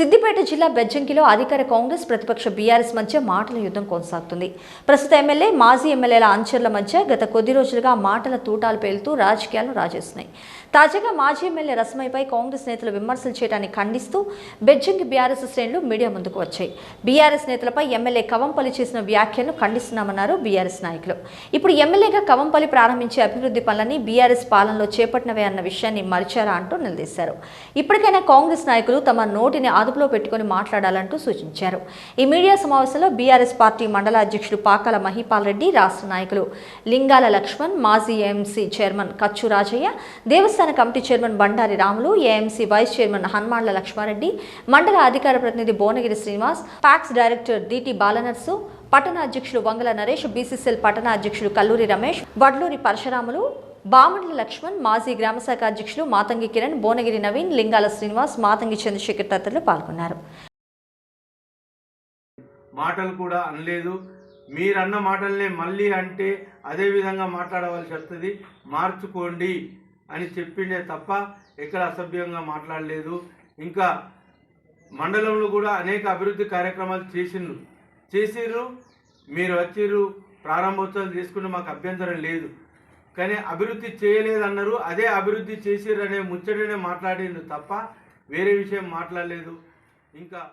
సిద్దిపేట జిల్లా బెజ్జంకిలో అధికార కాంగ్రెస్ ప్రతిపక్ష బీఆర్ఎస్ మధ్య మాటల యుద్ధం కొనసాగుతుంది. ప్రస్తుత ఎమ్మెల్యే మాజీ ఎమ్మెల్యేల అంచర్ల మధ్య గత కొద్ది రోజులుగా మాటల తూటాలు పేలుతూ రాజకీయాలు రాజేస్తున్నాయి. తాజాగా మాజీ ఎమ్మెల్యే రస్మైపై కాంగ్రెస్ నేతలు విమర్శలు చేయడాన్ని ఖండిస్తూ బెజ్జంకి బీఆర్ఎస్ శ్రేణులు మీడియా ముందుకు వచ్చాయి. బీఆర్ఎస్ నేతలపై ఎమ్మెల్యే కవంపల్లి చేసిన వ్యాఖ్యలను ఖండిస్తున్నామన్నారు బీఆర్ఎస్ నాయకులు. ఇప్పుడు ఎమ్మెల్యేగా కవంపల్లి ప్రారంభించే అభివృద్ధి పనులని బీఆర్ఎస్ పాలనలో చేపట్టినవే అన్న విషయాన్ని మరిచారా అంటూ నిలదీశారు. ఇప్పటికైనా కాంగ్రెస్ నాయకులు తమ నోటిని అదుపులో పెట్టుకుని మాట్లాడాలంటూ సూచించారు. ఈ మీడియా సమావేశంలో బీఆర్ఎస్ పార్టీ మండల అధ్యక్షుడు పాకాల మహిపాల్ రెడ్డి రాష్ట్ర నాయకులు లింగాల లక్ష్మణ్ మాజీ ఏఎంసీ చైర్మన్ కచ్చు రాజయ్య దేవస్థాన committee chairman Bandari Ramulu AMC vice chairman Hanmandla Lakshmareddy మండల అధికార ప్రతినిధి Bhuvanagiri Srinivas PACS director DT Balanarsu పట్టణ అధ్యక్షులు వంగల నరేష్ బీసీసీఎల్ పట్టణ అధ్యక్షులు కల్లూరి రమేష్ వడ్లూరి పరశురాములు బామండ్ల లక్ష్మణ్ మాజీ గ్రామశాఖ అధ్యక్షులు మాతంగి కిరణ్ భువనగిరి నవీన్ లింగాల శ్రీనివాస్ మాతంగి చంద్రశేఖర్ తదితరులు పాల్గొన్నారు. మాటలు కూడా అనలేదు. మీరన్న మాటలనే మళ్ళీ అంటే అదే విధంగా మాట్లాడవలసి వస్తుంది. మార్చుకోండి అని చెప్పిండే తప్ప ఎక్కడ అసభ్యంగా మాట్లాడలేదు. ఇంకా మండలంలో కూడా అనేక అభివృద్ధి కార్యక్రమాలు చేసిండ్రు. చేసిర్రు మీరు వచ్చిర్రు ప్రారంభోత్సవాలు చేసుకుంటే మాకు అభ్యంతరం లేదు. కానీ అభివృద్ధి చేయలేదన్నారు అదే అభివృద్ధి చేసిరనే అనే ముచ్చటనే మాట్లాడిండు తప్ప వేరే విషయం మాట్లాడలేదు. ఇంకా